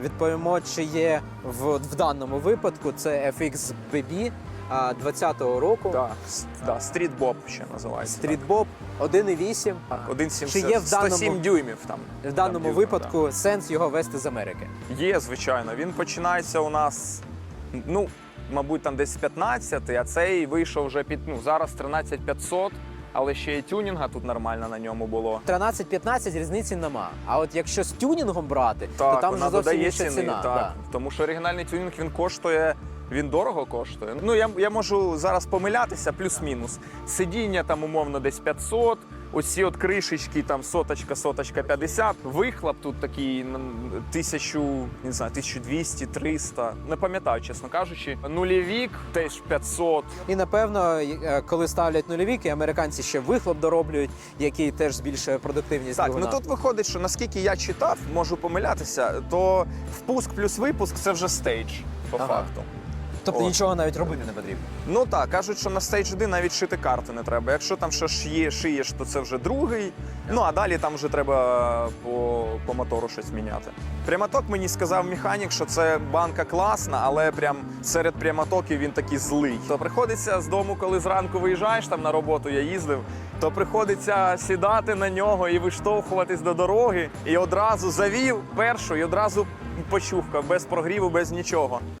Відповімо, чи є в, в даному випадку це FX BB а, 20-го року. Да, да, Street Bob ще називається. Bob 1.8. Так, 1,7, Чи є в даному- 107 дюймів там. В там даному дюймів, випадку сенс його вести з Америки. Є, звичайно. Він починається у нас, ну, мабуть, там десь з 15, а цей вийшов вже під, ну, зараз 13500, але ще і тюнінга тут нормально на ньому було. 13-15 різниці нема. А от якщо з тюнінгом брати, Так, то там вона вже зовсім інша ціни, ціна. так. да. Тому що оригінальний тюнінг він коштує. Він дорого коштує. Ну я, я можу зараз помилятися, плюс-мінус. Сидіння там умовно десь 500, оці от кришечки, там соточка, соточка 50. Вихлоп тут такий тисячу, не знаю, 1200, 300. Не пам'ятаю, чесно кажучи. Нульовік теж 500. І напевно, е, коли ставлять нульовіки, американці ще вихлоп дороблюють, який теж збільшує продуктивність. Так, двигуна. ну тут виходить, що наскільки я читав, можу помилятися, то впуск плюс випуск це вже стейдж, по Ага. факту. Тобто от. нічого навіть робити не потрібно. Ну так, кажуть, що на Stage 1 навіть шити карти не треба. Якщо там ще шиє, шиєш, то це вже другий. Ну а далі там вже треба по, по мотору щось міняти. Прямоток мені сказав механік, що це банка класна, але прям серед прямотоків він такий злий. То приходиться з дому, коли зранку виїжджаєш там на роботу, я їздив, то приходиться сідати на нього і виштовхуватись до дороги. І одразу завів першу, і одразу почухкав без прогріву, без нічого.